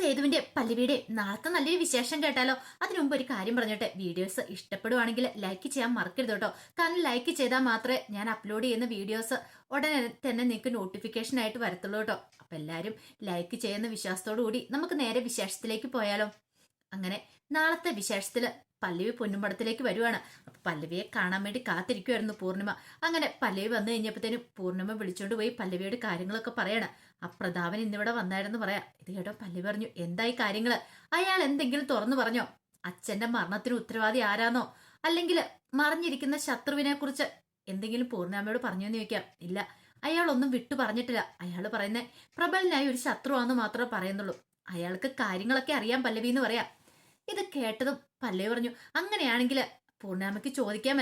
സേതുവിന്റെ പല്ലുവീട്. നാളത്തെ നല്ലൊരു വിശേഷം കേട്ടാലോ? അതിനുമുമ്പ് ഒരു കാര്യം പറഞ്ഞിട്ട്. വീഡിയോസ് ഇഷ്ടപ്പെടുവാണെങ്കിൽ ലൈക്ക് ചെയ്യാൻ മറക്കരുത് കേട്ടോ. കാരണം ലൈക്ക് ചെയ്താൽ മാത്രമേ ഞാൻ അപ്ലോഡ് ചെയ്യുന്ന വീഡിയോസ് ഉടനെ തന്നെ നിങ്ങൾക്ക് നോട്ടിഫിക്കേഷൻ ആയിട്ട് വരത്തുള്ളൂ കേട്ടോ. അപ്പൊ എല്ലാവരും ലൈക്ക് ചെയ്യുന്ന വിശ്വാസത്തോടു കൂടി നമുക്ക് നേരെ വിശേഷത്തിലേക്ക് പോയാലോ. അങ്ങനെ നാളത്തെ വിശേഷത്തിൽ പല്ലവി പൊന്നുമ്പടത്തിലേക്ക് വരുവാണ്. അപ്പൊ പല്ലവിയെ കാണാൻ വേണ്ടി കാത്തിരിക്കുമായിരുന്നു പൂർണിമ. അങ്ങനെ പല്ലവി വന്നു കഴിഞ്ഞപ്പോഴത്തേനും പൂർണിമ വിളിച്ചോണ്ട് പോയി പല്ലവിയുടെ കാര്യങ്ങളൊക്കെ പറയാണ്. ആ പ്രതാപൻ ഇന്നിവിടെ വന്നായിരുന്നു പറയാം ഇത് കേട്ടോ പല്ലവി പറഞ്ഞു എന്തായി കാര്യങ്ങൾ? അയാൾ എന്തെങ്കിലും തുറന്നു പറഞ്ഞോ? അച്ഛന്റെ മരണത്തിന് ഉത്തരവാദി ആരാന്നോ? അല്ലെങ്കിൽ മറിഞ്ഞിരിക്കുന്ന ശത്രുവിനെ കുറിച്ച് എന്തെങ്കിലും പൂർണാമയോട് പറഞ്ഞു എന്ന് ചോദിക്കാം. ഇല്ല അയാളൊന്നും വിട്ടു പറഞ്ഞിട്ടില്ല. അയാൾ പറയുന്നത് പ്രബലനായ ഒരു ശത്രുവാന്ന് മാത്രമേ പറയുന്നുള്ളൂ. അയാൾക്ക് കാര്യങ്ങളൊക്കെ അറിയാൻ പല്ലവി എന്ന് പറയാം. ഇത് കേട്ടതും പല്ലേ പറഞ്ഞു അങ്ങനെയാണെങ്കിൽ പൂർണാമയ്ക്ക് ചോദിക്കാൻ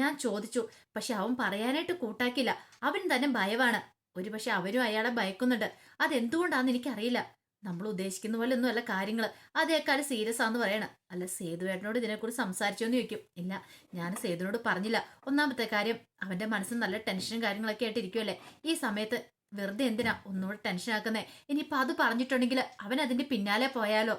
ഞാൻ ചോദിച്ചു പക്ഷെ അവൻ പറയാനായിട്ട് കൂട്ടാക്കില്ല അവൻ തന്നെ ഭയവാണ്. ഒരു പക്ഷെ അവരും അയാളെ ഭയക്കുന്നുണ്ട്. അതെന്തുകൊണ്ടാന്ന് എനിക്കറിയില്ല. നമ്മൾ ഉദ്ദേശിക്കുന്ന പോലെ ഒന്നും അല്ല കാര്യങ്ങൾ അതേക്കാളും സീരിയസ് ആന്ന് പറയണം. അല്ല സേതുവേട്ടനോട് ഇതിനെക്കുറിച്ച് സംസാരിച്ചോ എന്ന് ചോദിക്കും. ഇല്ല ഞാൻ സേതുവിനോട് പറഞ്ഞില്ല. ഒന്നാമത്തെ കാര്യം അവന്റെ മനസ്സിൽ നല്ല ടെൻഷനും കാര്യങ്ങളൊക്കെ ആയിട്ട് ഇരിക്കുമല്ലേ ഈ സമയത്ത് വെറുതെ എന്തിനാ ഒന്നുകൂടെ ടെൻഷൻ ആക്കുന്നേ ഇനിയിപ്പൊ അത് പറഞ്ഞിട്ടുണ്ടെങ്കിൽ അവൻ അതിന്റെ പിന്നാലെ പോയാലോ?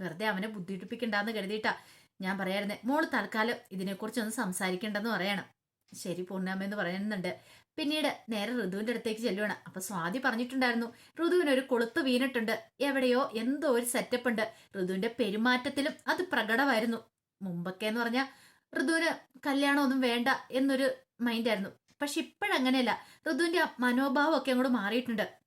വെറുതെ അവനെ ബുദ്ധിയിട്ടിപ്പിക്കണ്ടെന്ന് കരുതിയിട്ടാ ഞാൻ പറയായിരുന്നേ. മോൾ തൽക്കാലം ഇതിനെക്കുറിച്ചൊന്ന് സംസാരിക്കണ്ടെന്ന് പറയണം. ശരി പൂർണാമ എന്ന് പറയുന്നുണ്ട്. പിന്നീട് നേരെ ഋതുവിന്റെ അടുത്തേക്ക് ചെല്ലുവാണ്. അപ്പൊ സ്വാതി പറഞ്ഞിട്ടുണ്ടായിരുന്നു ഋതുവിന് ഒരു കൊളുത്ത് വീണിട്ടുണ്ട്. എവിടെയോ എന്തോ ഒരു സെറ്റപ്പ് ഉണ്ട്. ഋതുവിന്റെ പെരുമാറ്റത്തിലും അത് പ്രകടമായിരുന്നു. മുമ്പൊക്കെ എന്ന് പറഞ്ഞാൽ ഋതുവിന് കല്യാണമൊന്നും വേണ്ട എന്നൊരു മൈൻഡായിരുന്നു പക്ഷെ ഇപ്പോഴങ്ങനെയല്ല. ഋതുവിന്റെ മനോഭാവമൊക്കെ അങ്ങോട്ട് മാറിയിട്ടുണ്ട്.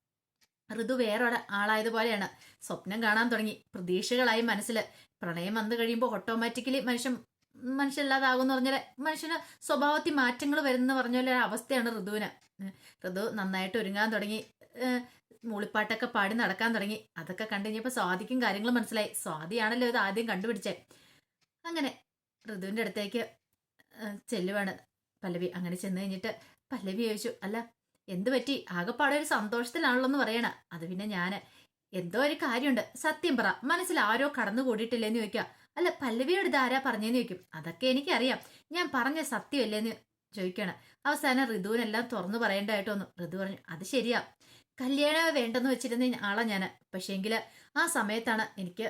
ഋതു വേറെ ആളായതുപോലെയാണ് സ്വപ്നം കാണാൻ തുടങ്ങി. പ്രതീക്ഷകളായി മനസ്സിൽ പ്രണയം വന്നു കഴിയുമ്പോൾ ഓട്ടോമാറ്റിക്കലി മനുഷ്യൻ മനുഷ്യല്ലാതാകുമെന്ന് പറഞ്ഞാൽ മനുഷ്യന് സ്വഭാവത്തിൽ മാറ്റങ്ങൾ വരുന്ന പറഞ്ഞ പോലെ ഒരു അവസ്ഥയാണ് ഋതുവിന്. ഋതു നന്നായിട്ട് ഒരുങ്ങാൻ തുടങ്ങി. മൂളിപ്പാട്ടൊക്കെ പാടി നടക്കാൻ തുടങ്ങി. അതൊക്കെ കണ്ടു കഴിഞ്ഞപ്പോൾ സ്വാതിക്കും കാര്യങ്ങൾ മനസ്സിലായി. സ്വാതിയാണല്ലോ ഇത് ആദ്യം കണ്ടുപിടിച്ചേ. അങ്ങനെ ഋതുവിന്റെ അടുത്തേക്ക് ചെല്ലുവാണ് പല്ലവി. അങ്ങനെ ചെന്ന് കഴിഞ്ഞിട്ട് പല്ലവി ചോദിച്ചു അല്ല എന്ത് പറ്റി? ആകെപ്പാടെ ഒരു സന്തോഷത്തിലാണല്ലോ എന്ന് പറയണ. അത് പിന്നെ ഞാൻ എന്തോ ഒരു കാര്യമുണ്ട്. സത്യം പറ. മനസ്സിൽ ആരോ കടന്നു കൂടിയിട്ടില്ലെന്ന് ചോദിക്കുക അല്ല പല്ലവിയോട് ഇതാരാ പറഞ്ഞെന്ന് ചോദിക്കും. അതൊക്കെ എനിക്കറിയാം. ഞാൻ പറഞ്ഞ സത്യമല്ലേന്ന് ചോദിക്കണം. അവസാനം ഋതുവിനെല്ലാം തുറന്നു പറയേണ്ടതായിട്ട് വന്നു. ഋതു പറഞ്ഞു അത് ശരിയാ. കല്യാണം വേണ്ടെന്ന് വെച്ചിരുന്ന ആളാ ഞാൻ പക്ഷേങ്കിൽ ആ സമയത്താണ് എനിക്ക്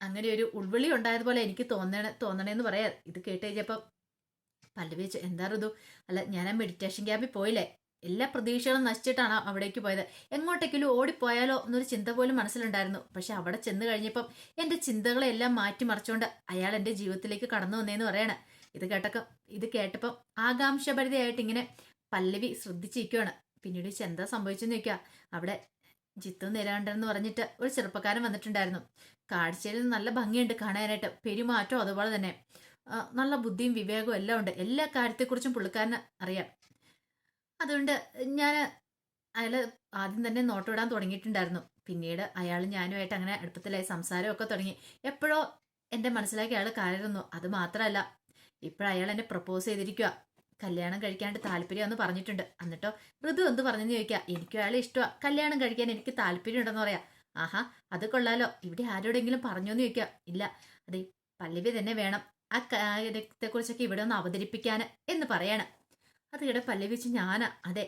അങ്ങനെ ഒരു ഉൾവിളി ഉണ്ടായതുപോലെ എനിക്ക് തോന്നണ തോന്നണേന്ന് പറയാ. ഇത് കേട്ട് കഴിഞ്ഞപ്പം പല്ലവി എന്താ ഋതു അല്ല ഞാൻ ആ മെഡിറ്റേഷൻ ക്യാമ്പിൽ പോയില്ലേ? എല്ലാ പ്രതീക്ഷകളും നശിച്ചിട്ടാണ് അവിടേക്ക് പോയത്. എങ്ങോട്ടെങ്കിലും ഓടിപ്പോയാലോ എന്നൊരു ചിന്ത പോലും മനസ്സിലുണ്ടായിരുന്നു. പക്ഷെ അവിടെ ചെന്ന് കഴിഞ്ഞപ്പം എന്റെ ചിന്തകളെല്ലാം മാറ്റിമറിച്ചുകൊണ്ട് അയാൾ എന്റെ ജീവിതത്തിലേക്ക് കടന്നു വന്നേന്ന് പറയണ. ഇത് കേട്ടക്കം ഇത് കേട്ടപ്പം ആകാംക്ഷഭരിതയായിട്ട് ഇങ്ങനെ പല്ലവി ശ്രദ്ധിച്ചിരിക്കുകയാണ് പിന്നീട് ചെന്ത എന്താ സംഭവിച്ചെന്ന് ചോദിക്കുക അവിടെ ജിത്തു നിലാണ്ടെന്ന് പറഞ്ഞിട്ട് ഒരു ചെറുപ്പക്കാരൻ വന്നിട്ടുണ്ടായിരുന്നു. കാഴ്ചയിൽ നല്ല ഭംഗിയുണ്ട് കാണാനായിട്ട്. പെരുമാറ്റം അതുപോലെ തന്നെ. നല്ല ബുദ്ധിയും വിവേകവും എല്ലാം ഉണ്ട്. എല്ലാ കാര്യത്തെക്കുറിച്ചും പുള്ളിക്കാരന് അറിയാം. അതുകൊണ്ട് ഞാൻ അയാൾ ആദ്യം തന്നെ നോട്ടമിടാൻ തുടങ്ങിയിട്ടുണ്ടായിരുന്നു. പിന്നീട് അയാൾ ഞാനുമായിട്ട് അങ്ങനെ അടുപ്പത്തിലായി സംസാരമൊക്കെ തുടങ്ങി. എപ്പോഴോ എന്റെ മനസ്സിലാക്കി അയാൾ കയറുന്നു അത് മാത്രമല്ല ഇപ്പോഴയാൾ എന്നെ പ്രപ്പോസ് ചെയ്തിരിക്കുക കല്യാണം കഴിക്കാണ്ട് താല്പര്യമെന്ന് പറഞ്ഞിട്ടുണ്ട്. എന്നിട്ടോ ഋതു എന്ത് പറഞ്ഞെന്ന് ചോദിക്കുക എനിക്കും അയാളെ ഇഷ്ടമാണ് കല്യാണം കഴിക്കാൻ എനിക്ക് താല്പര്യം ഉണ്ടെന്ന് പറയാം. ആഹാ അത് കൊള്ളാലോ. ഇവിടെ ആരോടെങ്കിലും പറഞ്ഞോന്ന് ചോദിക്കുക ഇല്ല അതെ പല്ലവി തന്നെ വേണം. ആ കാര്യത്തെക്കുറിച്ചൊക്കെ ഇവിടെ ഒന്ന് അവതരിപ്പിക്കാൻ എന്ന് പറയാണ്. അത് ഇവിടെ പല്ലവി വെച്ച് ഞാനാ. അതെ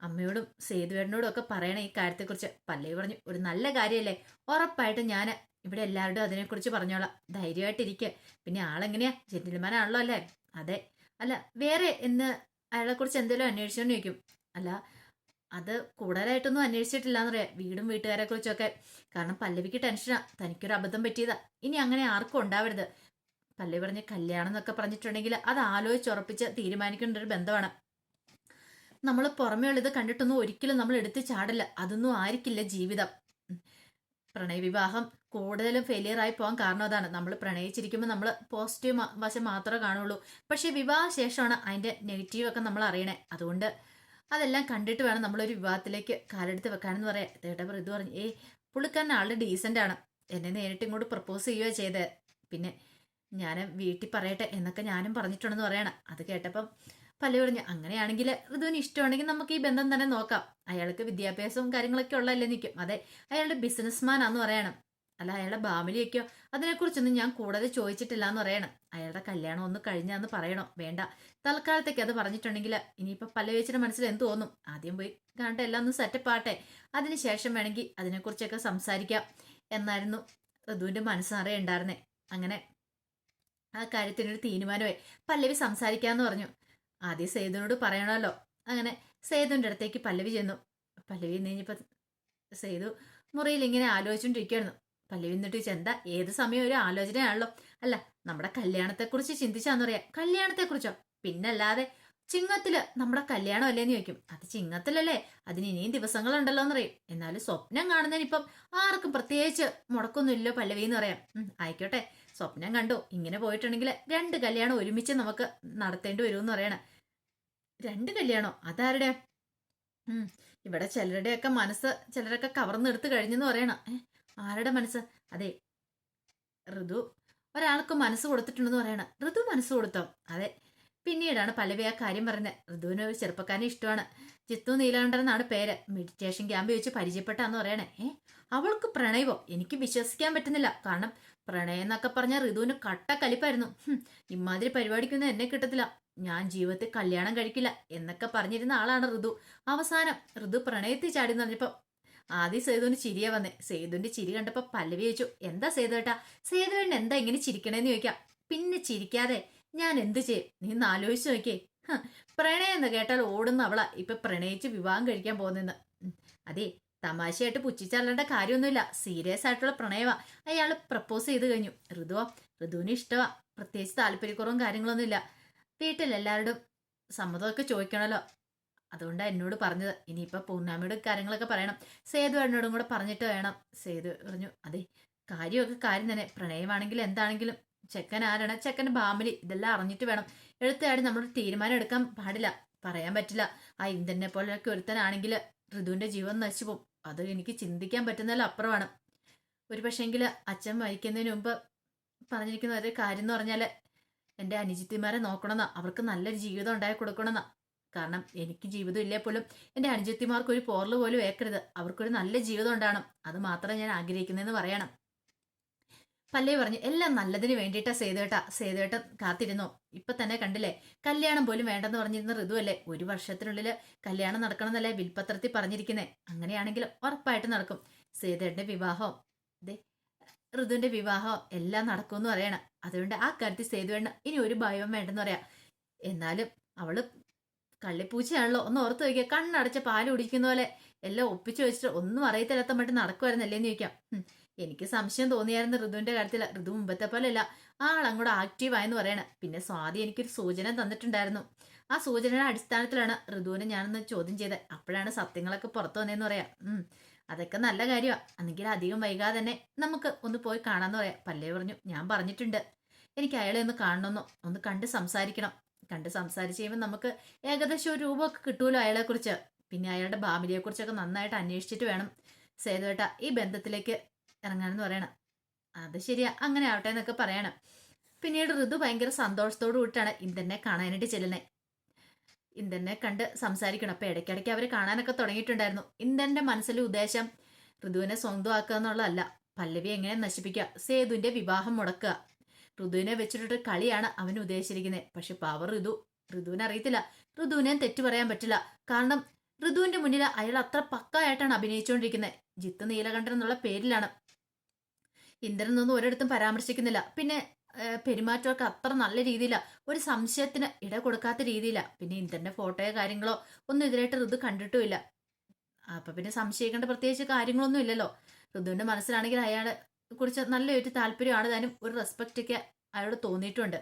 അമ്മയോടും സേതുവേടനോടും ഒക്കെ പറയണേ ഈ കാര്യത്തെക്കുറിച്ച് പല്ലവി പറഞ്ഞു ഒരു നല്ല കാര്യമല്ലേ ഉറപ്പായിട്ടും ഞാൻ ഇവിടെ എല്ലാവരോടും അതിനെക്കുറിച്ച് പറഞ്ഞോളാം. ധൈര്യമായിട്ടിരിക്കുക പിന്നെ ആളെങ്ങനെയാ? ജെന്റിൽമാനാണല്ലോ അല്ലേ? അതെ. അല്ല വേറെ എന്ന് അയാളെക്കുറിച്ച് എന്തെങ്കിലും അന്വേഷിച്ചോന്ന് ചോദിക്കും. അല്ല അത് കൂടുതലായിട്ടൊന്നും അന്വേഷിച്ചിട്ടില്ല എന്നറിയാം വീടും വീട്ടുകാരെ കുറിച്ചൊക്കെ കാരണം പല്ലവിക്ക് ടെൻഷനാ. തനിക്കൊരു അബദ്ധം പറ്റിയതാ. ഇനി അങ്ങനെ ആർക്കും ഉണ്ടാവരുത്. പല്ലവി പറഞ്ഞ് കല്യാണം എന്നൊക്കെ പറഞ്ഞിട്ടുണ്ടെങ്കിൽ അത് ആലോചിച്ച് ഉറപ്പിച്ച് തീരുമാനിക്കേണ്ട ഒരു ബന്ധമാണ്. നമ്മൾ പുറമേ ഉള്ളത് കണ്ടിട്ടൊന്നും ഒരിക്കലും നമ്മൾ എടുത്ത് ചാടില്ല. അതൊന്നും ആയിരിക്കില്ല ജീവിതം. പ്രണയവിവാഹം കൂടുതലും ഫെയിലിയർ ആയി പോകാൻ കാരണം അതാണ്. നമ്മൾ പ്രണയിച്ചിരിക്കുമ്പോൾ നമ്മൾ പോസിറ്റീവ് വശം മാത്രമേ കാണുള്ളൂ. പക്ഷേ വിവാഹ ശേഷമാണ് അതിന്റെ നെഗറ്റീവ് ഒക്കെ നമ്മൾ അറിയണേ. അതുകൊണ്ട് അതെല്ലാം കണ്ടിട്ട് വേണം നമ്മളൊരു വിവാഹത്തിലേക്ക് കാലെടുത്ത് വെക്കാനെന്ന് പറയാം തേട്ടപ്പർ ഇത് പറഞ്ഞു ഏ പുള്ളിക്കാരൻ ആളുടെ ഡീസന്റ് ആണ്. എന്നെ നേരിട്ട് ഇങ്ങോട്ട് പ്രപ്പോസ് ചെയ്യുകയോ ചെയ്തത് പിന്നെ ഞാൻ വീട്ടിൽ പറയട്ടെ എന്നൊക്കെ ഞാനും പറഞ്ഞിട്ടുണ്ടെന്ന് പറയണം. അത് കേട്ടപ്പം പല്ലു പറഞ്ഞു അങ്ങനെയാണെങ്കിൽ ഋതുവിന് ഇഷ്ടമാണെങ്കിൽ നമുക്ക് ഈ ബന്ധം തന്നെ നോക്കാം. അയാൾക്ക് വിദ്യാഭ്യാസവും കാര്യങ്ങളൊക്കെ ഉള്ളതല്ലേ നിൽക്കും അതെ അയാളുടെ ബിസിനസ്മാൻ ആന്ന് പറയണം. അല്ല അയാളുടെ ഫാമിലിയൊക്കെയോ അതിനെക്കുറിച്ചൊന്നും ഞാൻ കൂടുതൽ ചോദിച്ചിട്ടില്ല എന്ന് പറയണം. അയാളുടെ കല്യാണം ഒന്ന് കഴിഞ്ഞാന്ന് പറയണോ? വേണ്ട. തൽക്കാലത്തേക്ക് അത് പറഞ്ഞിട്ടുണ്ടെങ്കിൽ ഇനിയിപ്പോൾ പല്ലവേച്ചിയുടെ മനസ്സിൽ എന്ത് തോന്നും? ആദ്യം പോയി കാണട്ടെ എല്ലാം ഒന്ന് സെറ്റപ്പ് ആട്ടെ. അതിനുശേഷം വേണമെങ്കിൽ അതിനെക്കുറിച്ചൊക്കെ സംസാരിക്കാം എന്നായിരുന്നു ഋതുവിന്റെ മനസ്സറിയുണ്ടായിരുന്നേ അങ്ങനെ ആ കാര്യത്തിനൊരു തീരുമാനമായി. പല്ലവി സംസാരിക്കാമെന്ന് പറഞ്ഞു. ആദ്യം സേതുവിനോട് പറയണമല്ലോ. അങ്ങനെ സേതുവിന്റെ അടുത്തേക്ക് പല്ലവി ചെന്നു. പല്ലവി കഴിഞ്ഞപ്പോൾ സേതു മുറിയിൽ ഇങ്ങനെ ആലോചിച്ചുകൊണ്ടിരിക്കുകയായിരുന്നു പല്ലവി എന്നിട്ട് ചോദിച്ചു എന്താ ഏത് സമയം ഒരു ആലോചനയാണല്ലോ? അല്ല നമ്മുടെ കല്യാണത്തെക്കുറിച്ച് ചിന്തിച്ചാന്ന് പറയാം കല്യാണത്തെക്കുറിച്ചോ? പിന്നല്ലാതെ ചിങ്ങത്തിൽ നമ്മുടെ കല്യാണം അല്ലേന്ന് ചോദിക്കും. അത് ചിങ്ങത്തിലല്ലേ? അതിന് ഇനിയും ദിവസങ്ങളുണ്ടല്ലോ എന്നറിയും എന്നാലും സ്വപ്നം കാണുന്നതിന് ഇപ്പം ആർക്കും പ്രത്യേകിച്ച് മുടക്കൊന്നുമില്ലോ പല്ലവി എന്ന് പറയാം. ആയിക്കോട്ടെ. സ്വപ്നം കണ്ടു. ഇങ്ങനെ പോയിട്ടുണ്ടെങ്കിൽ രണ്ട് കല്യാണം ഒരുമിച്ച് നമുക്ക് നടത്തേണ്ടി വരുമെന്ന് പറയണേ. രണ്ട് കല്യാണോ? അതാരുടെ? ഇവിടെ ചിലരുടെയൊക്കെ മനസ്സ് ചിലരൊക്കെ കവർന്നെടുത്ത് കഴിഞ്ഞെന്ന് പറയണം. ആരുടെ മനസ്സ്? അതെ ഋതു. ഒരാൾക്ക് മനസ്സ് കൊടുത്തിട്ടുണ്ടെന്ന് പറയണം. ഋതു മനസ്സ് കൊടുത്തോ? അതെ പിന്നീടാണ് പല്ലവി ആ കാര്യം പറഞ്ഞത് ഋതുവിന് ഒരു ചെറുപ്പക്കാരനെ ഇഷ്ടമാണ്. ചിത്തു നീലകണ്ഠൻ എന്നാണ് പേര്. മെഡിറ്റേഷൻ ക്യാമ്പ് വെച്ച് പരിചയപ്പെട്ടാന്ന് പറയണേ. ഏ? അവൾക്ക് പ്രണയവോ എനിക്ക് വിശ്വസിക്കാൻ പറ്റുന്നില്ല. കാരണം പ്രണയം എന്നൊക്കെ പറഞ്ഞാൽ ഋതുവിന് കട്ട കലിപ്പായിരുന്നു. ഇമാതിരി പരിപാടിക്കൊന്നും എന്നെ കിട്ടത്തില്ല. ഞാൻ ജീവിതത്തിൽ കല്യാണം കഴിക്കില്ല എന്നൊക്കെ പറഞ്ഞിരുന്ന ആളാണ് ഋതു. അവസാനം ഋതു പ്രണയത്തിൽ ചാടി എന്ന് പറഞ്ഞപ്പോ ആദ്യം സേതുവിന് ചിരിയാ വന്നേ. സേതുവിന്റെ ചിരി കണ്ടപ്പോ പല്ലവി ചോദിച്ചു എന്താ സേതു ഏട്ടാ സേതുവേണ്ട എന്താ ഇങ്ങനെ ചിരിക്കണേന്ന് ചോദിക്കാം. പിന്നെ ചിരിക്കാതെ ഞാൻ എന്ത് ചെയ്യും? നീ ഒന്ന് ആലോചിച്ച് നോക്കിയേ. പ്രണയം എന്ന് കേട്ടാൽ ഓടുന്ന അവളാ. ഇപ്പൊ പ്രണയിച്ച് വിവാഹം കഴിക്കാൻ പോകുന്നെന്ന്. അതെ തമാശയായിട്ട് പുച്ഛിച്ചല്ലേണ്ട കാര്യമൊന്നുമില്ല. സീരിയസ് ആയിട്ടുള്ള പ്രണയമാ അയാൾ പ്രപ്പോസ് ചെയ്ത് കഴിഞ്ഞു. ഋതുവാ ഋതുവിന് ഇഷ്ടമാ പ്രത്യേകിച്ച് താല്പര്യക്കുറവും കാര്യങ്ങളൊന്നുമില്ല. വീട്ടിലെല്ലാവരോടും സമ്മതമൊക്കെ ചോദിക്കണല്ലോ. അതുകൊണ്ടാണ് എന്നോട് പറഞ്ഞത്. ഇനിയിപ്പോൾ പൂർണാമിയുടെ കാര്യങ്ങളൊക്കെ പറയണം. സേതു എന്നോടും കൂടെ പറഞ്ഞിട്ട് വേണം. സേതു പറഞ്ഞു അതെ കാര്യമൊക്കെ കാര്യം തന്നെ. പ്രണയമാണെങ്കിലും എന്താണെങ്കിലും ചെക്കൻ ആരാണ്? ചെക്കന്റെ ഫാമിലി ഇതെല്ലാം അറിഞ്ഞിട്ട് വേണം. എഴുത്തുകാരി നമ്മൾ തീരുമാനം എടുക്കാൻ പാടില്ല. പറയാൻ പറ്റില്ല. ആ ഇന്ദ്രനെ പോലെയൊക്കെ ഒരുത്തനാണെങ്കിൽ ഋതുവിന്റെ ജീവൻ നശിച്ചു പോകും. അത് എനിക്ക് ചിന്തിക്കാൻ പറ്റുന്നതിൽ അപ്പുറമാണ്. ഒരു പക്ഷേങ്കിൽ അച്ഛൻ മരിക്കുന്നതിന് മുമ്പ് പറഞ്ഞിരിക്കുന്ന ഒരു കാര്യം എന്ന് പറഞ്ഞാൽ എന്റെ അനുജിത്തിമാരെ നോക്കണമെന്നാ. അവർക്ക് നല്ലൊരു ജീവിതം ഉണ്ടായി കൊടുക്കണമെന്നാ. കാരണം എനിക്ക് ജീവിതം ഇല്ലേ പോലും എന്റെ അനുജത്തിമാർക്ക് ഒരു പോറൽ പോലും ഏക്കരുത്. അവർക്കൊരു നല്ല ജീവിതം ഉണ്ടാകണം. അത് മാത്രമേ ഞാൻ ആഗ്രഹിക്കുന്നതെന്ന് പറയണം. പല്ലേ പറഞ്ഞു എല്ലാം നല്ലതിന് വേണ്ടിയിട്ടാ സേതുവേട്ട സേതുവേട്ടൻ കാത്തിരുന്നോ. ഇപ്പൊ തന്നെ കണ്ടില്ലേ കല്യാണം പോലും വേണ്ടെന്ന് പറഞ്ഞിരുന്ന ഋതുവല്ലേ ഒരു വർഷത്തിനുള്ളിൽ കല്യാണം നടക്കണമെന്നല്ലേ വിൽപത്രത്തിൽ പറഞ്ഞിരിക്കുന്നേ. അങ്ങനെയാണെങ്കിൽ ഉറപ്പായിട്ട് നടക്കും. സേതുവേട്ടന്റെ വിവാഹം ദേ ഋതുവിന്റെ വിവാഹം എല്ലാം നടക്കുമെന്ന് പറയണം. അതുകൊണ്ട് ആ കാര്യത്തിൽ സേതുവേണ്ണ ഇനി ഒരു ഭയവും വേണ്ടെന്ന് പറയാം. എന്നാലും അവൾ കള്ളിപ്പൂച്ചയാണല്ലോ ഒന്ന് ഓർത്ത് നോക്കിയ. കണ്ണടച്ച പാൽ കുടിക്കുന്ന പോലെ എല്ലാം ഒപ്പിച്ചു വെച്ചിട്ട് ഒന്നും അറിയത്തില്ലാത്ത മട്ട് നടക്കുമായിരുന്നല്ലേന്ന് ചോദിക്കാം. ഉം. എനിക്ക് സംശയം തോന്നിയായിരുന്നു ഋതുവിന്റെ കാര്യത്തിൽ. ഋതു മുമ്പത്തെ പോലെ അല്ല ആളങ്ങോട്ട് ആക്റ്റീവായെന്ന് പറയണ. പിന്നെ സ്വാതി എനിക്കൊരു സൂചന തന്നിട്ടുണ്ടായിരുന്നു. ആ സൂചനയുടെ അടിസ്ഥാനത്തിലാണ് ഋതുവിനെ ഞാനൊന്ന് ചോദ്യം ചെയ്തത്. അപ്പോഴാണ് സത്യങ്ങളൊക്കെ പുറത്തു വന്നതെന്ന് പറയാം. ഉം. അതൊക്കെ നല്ല കാര്യമാണ് അന്നെങ്കിൽ അധികം വൈകാതെ തന്നെ നമുക്ക് ഒന്ന് പോയി കാണാന്ന് പറയാം. പല്ലേ പറഞ്ഞു ഞാൻ പറഞ്ഞിട്ടുണ്ട്. എനിക്ക് അയാളെ ഒന്ന് കാണണമെന്നോ ഒന്ന് കണ്ട് സംസാരിക്കണം. കണ്ട് സംസാരിച്ച് കഴിയുമ്പോൾ നമുക്ക് ഏകദേശം ഒരു രൂപമൊക്കെ കിട്ടുമല്ലോ അയാളെക്കുറിച്ച്. പിന്നെ അയാളുടെ ഫാമിലിയെക്കുറിച്ചൊക്കെ നന്നായിട്ട് അന്വേഷിച്ചിട്ട് വേണം സേതുവേട്ട ഈ ബന്ധത്തിലേക്ക് ഇറങ്ങാനെന്ന് പറയണം. അത് ശരിയാ അങ്ങനെ ആവട്ടെ എന്നൊക്കെ പറയണം. പിന്നീട് ഋതു ഭയങ്കര സന്തോഷത്തോടു കൂട്ടാണ് ഇന്ദനെ കാണാനായിട്ട് ചെല്ലുന്നത് ഇന്ദനെ കണ്ട് സംസാരിക്കണം. അപ്പൊ ഇടയ്ക്കിടയ്ക്ക് അവരെ കാണാനൊക്കെ തുടങ്ങിയിട്ടുണ്ടായിരുന്നു. ഇന്ദന്റെ മനസ്സിലെ ഉദ്ദേശം ഋതുവിനെ സ്വന്തമാക്കുക എന്നുള്ളതല്ല. പല്ലവി എങ്ങനെ നശിപ്പിക്കുക? സേതുവിന്റെ വിവാഹം മുടക്കുക. ഋതുവിനെ വെച്ചിട്ടൊരു കളിയാണ് അവൻ ഉദ്ദേശിച്ചിരിക്കുന്നത് പക്ഷെ പവർ ഋതു ഋതുവിനെ അറിയത്തില്ല. ഋതുവിനെ തെറ്റു പറയാൻ പറ്റില്ല. കാരണം ഋതുവിന്റെ മുന്നിൽ അയാൾ അത്ര പക്കായിട്ടാണ് അഭിനയിച്ചുകൊണ്ടിരിക്കുന്നത് ജിത്ത് നീലകണ്ഠൻ എന്നുള്ള പേരിലാണ്. ഇന്ദ്രനൊന്നും ഒരിടത്തും പരാമർശിക്കുന്നില്ല. പിന്നെ പെരുമാറ്റമൊക്കെ അത്ര നല്ല രീതിയില. ഒരു സംശയത്തിന് ഇട കൊടുക്കാത്ത രീതിയില. പിന്നെ ഇന്ദ്രന്റെ ഫോട്ടോയോ കാര്യങ്ങളോ ഒന്നും ഇതിലായിട്ട് ഋതു കണ്ടിട്ടുമില്ല. അപ്പൊ പിന്നെ സംശയിക്കേണ്ട പ്രത്യേകിച്ച് കാര്യങ്ങളൊന്നും ഇല്ലല്ലോ. ഋതുവിന്റെ മനസ്സിലാണെങ്കിൽ അയാളെ കുറിച്ച് നല്ലൊരു താല്പര്യമാണ്. താനും ഒരു റെസ്പെക്റ്റ് ഒക്കെ അയാളോട് തോന്നിയിട്ടുണ്ട്.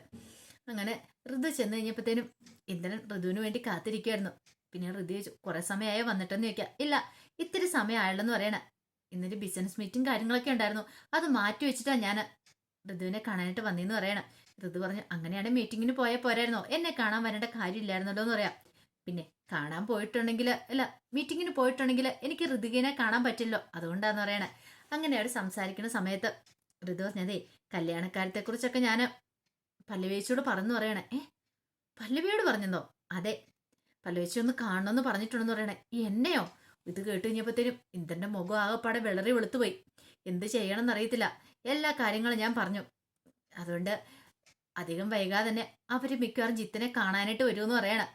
അങ്ങനെ ഋതു ചെന്ന് കഴിഞ്ഞപ്പോഴത്തേനും ഇന്ദ്രൻ ഋതുവിന് വേണ്ടി കാത്തിരിക്കുമായിരുന്നു പിന്നെ ഋതു കുറേ കുറെ സമയമായോ വന്നിട്ടെന്ന് ചോദിക്കാം. ഇല്ല ഇത്തിരി സമയം ആയുള്ളെന്ന് പറയണ. ഇന്നൊരു ബിസിനസ് മീറ്റിംഗ് കാര്യങ്ങളൊക്കെ ഉണ്ടായിരുന്നു. അത് മാറ്റി വെച്ചിട്ടാ ഞാൻ ഋതുവിനെ കാണാനായിട്ട് വന്നേന്ന് പറയണം. ഋതു പറഞ്ഞു അങ്ങനെയാണെങ്കിൽ മീറ്റിങ്ങിന് പോയാൽ പോരായിരുന്നോ? എന്നെ കാണാൻ വരേണ്ട കാര്യമില്ലായിരുന്നല്ലോ എന്ന് പറയാം. പിന്നെ കാണാൻ പോയിട്ടുണ്ടെങ്കിൽ അല്ല മീറ്റിങ്ങിന് പോയിട്ടുണ്ടെങ്കിൽ എനിക്ക് ഋതുവിനെ കാണാൻ പറ്റില്ലോ അതുകൊണ്ടാന്ന് പറയണേ. അങ്ങനെ അവർ സംസാരിക്കുന്ന സമയത്ത് ഋതു പറഞ്ഞതേ കല്യാണക്കാര്യത്തെക്കുറിച്ചൊക്കെ ഞാൻ പല്ലവേച്ചിയോട് പറഞ്ഞു പറയണേ. ഏ? പല്ലവിയോട് പറഞ്ഞെന്നോ? അതെ പല്ലവേച്ചി ഒന്ന് കാണണമെന്ന് പറഞ്ഞിട്ടുണ്ടെന്ന് പറയണേ. എന്നെയോ? ഇത് കേട്ട് കഴിഞ്ഞപ്പോഴത്തേനും ഇന്ദ്രന്റെ മുഖം ആകെപ്പാടെ വിളറി വെളുത്തുപോയി. എന്ത് ചെയ്യണമെന്ന് എന്നറിയത്തില്ല എല്ലാ കാര്യങ്ങളും ഞാൻ പറഞ്ഞു. അതുകൊണ്ട് അധികം വൈകാതെ തന്നെ അവർ മിക്കവാറും ജിത്തിനെ കാണാനായിട്ട് വരുമെന്ന് പറയണം.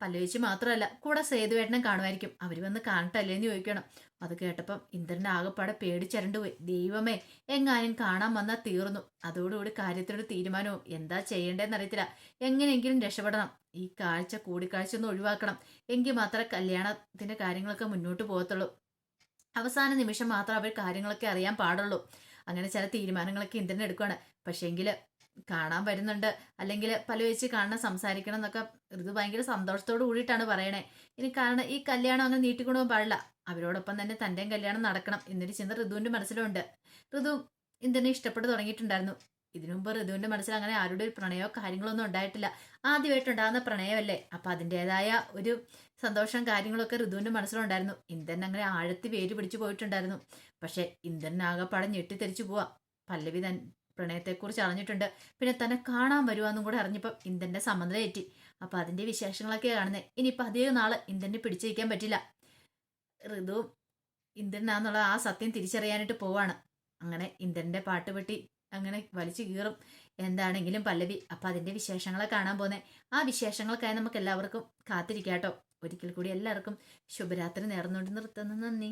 പല്ലവിച്ച് മാത്രമല്ല കൂടെ സേതുവേട്ടനെ കാണുമായിരിക്കും. അവർ വന്ന് കാണട്ടല്ലേ എന്ന് ചോദിക്കണം. അത് കേട്ടപ്പം ഇന്ദ്രന്റെ ആകെപ്പാടെ പേടിച്ചരണ്ടു പോയി. ദൈവമേ എങ്ങാനും കാണാൻ വന്നാൽ തീർന്നു. അതോടുകൂടി കാര്യത്തിനൊരു തീരുമാനവും. എന്താ ചെയ്യേണ്ടതെന്ന് അറിയത്തില്ല എങ്ങനെയെങ്കിലും രക്ഷപ്പെടണം. ഈ കാഴ്ച കൂടിക്കാഴ്ച ഒന്ന് ഒഴിവാക്കണം. എങ്കിൽ മാത്രമേ കല്യാണത്തിന്റെ കാര്യങ്ങളൊക്കെ മുന്നോട്ട് പോകത്തുള്ളൂ. അവസാന നിമിഷം മാത്രം അവർ കാര്യങ്ങളൊക്കെ അറിയാൻ പാടുള്ളൂ. അങ്ങനെ ചില തീരുമാനങ്ങളൊക്കെ ഇന്ദ്രൻ എടുക്കുകയാണ് പക്ഷേങ്കിൽ കാണാൻ വരുന്നുണ്ട്. അല്ലെങ്കിൽ പല വെച്ച് കാണണം സംസാരിക്കണം എന്നൊക്കെ ഇത് ഭയങ്കര സന്തോഷത്തോട് കൂടിയിട്ടാണ് പറയണേ. ഇനി കാരണം ഈ കല്യാണം അങ്ങനെ നീട്ടിക്കൊണ്ടുപോകാൻ പാടില്ല. അവരോടൊപ്പം തന്നെ തന്റെയും കല്യാണം നടക്കണം എന്നൊരു ചിന്ത ഋതുവിന്റെ മനസ്സിലുണ്ട്. ഋതു ഇന്ദ്രനെ ഇഷ്ടപ്പെട്ട് തുടങ്ങിയിട്ടുണ്ടായിരുന്നു? ഇതിനു മുമ്പ് ഋതുവിന്റെ മനസ്സിൽ അങ്ങനെ ആരുടെ ഒരു പ്രണയമോ കാര്യങ്ങളോ ഒന്നും ഉണ്ടായിട്ടില്ല. ആദ്യമായിട്ടുണ്ടാകുന്ന പ്രണയമല്ലേ? അപ്പം അതിന്റെതായ ഒരു സന്തോഷം കാര്യങ്ങളൊക്കെ ഋതുവിന്റെ മനസ്സിലുണ്ടായിരുന്നു. ഇന്ദ്രൻ അങ്ങനെ ആഴത്തി വേര് പിടിച്ചു പോയിട്ടുണ്ടായിരുന്നു. പക്ഷേ ഇന്ദ്രനാകെ ആകെപ്പാടെ ഞെട്ടിത്തെറിച്ചു പോവാം. പല്ലവി തൻ പ്രണയത്തെക്കുറിച്ച് അറിഞ്ഞിട്ടുണ്ട്. പിന്നെ തന്നെ കാണാൻ വരുവാന്നും കൂടെ അറിഞ്ഞപ്പോൾ ഇന്ദന്റെ സമ്മതം ഏറ്റി. അപ്പൊ അതിന്റെ വിശേഷങ്ങളൊക്കെ കാണുന്നത് ഇനിയിപ്പോൾ അധികം നാൾ ഇന്ദനെ പിടിച്ചിരിക്കാൻ പറ്റില്ല. ഋതുവും ഇന്ദ്രനാന്നുള്ള ആ സത്യം തിരിച്ചറിയാനായിട്ട് പോവാണ്. അങ്ങനെ ഇന്ദന്റെ പാട്ട് പെട്ടി അങ്ങനെ വലിച്ചു കീറും. എന്താണെങ്കിലും പല്ലവി അപ്പൊ അതിന്റെ വിശേഷങ്ങളെ കാണാൻ പോന്നെ. ആ വിശേഷങ്ങൾക്കായി നമുക്ക് എല്ലാവർക്കും കാത്തിരിക്കാട്ടോ. ഒരിക്കൽ കൂടി എല്ലാവർക്കും ശുഭരാത്രി നേർന്നുകൊണ്ട് നിർത്തുന്നു. നന്ദി.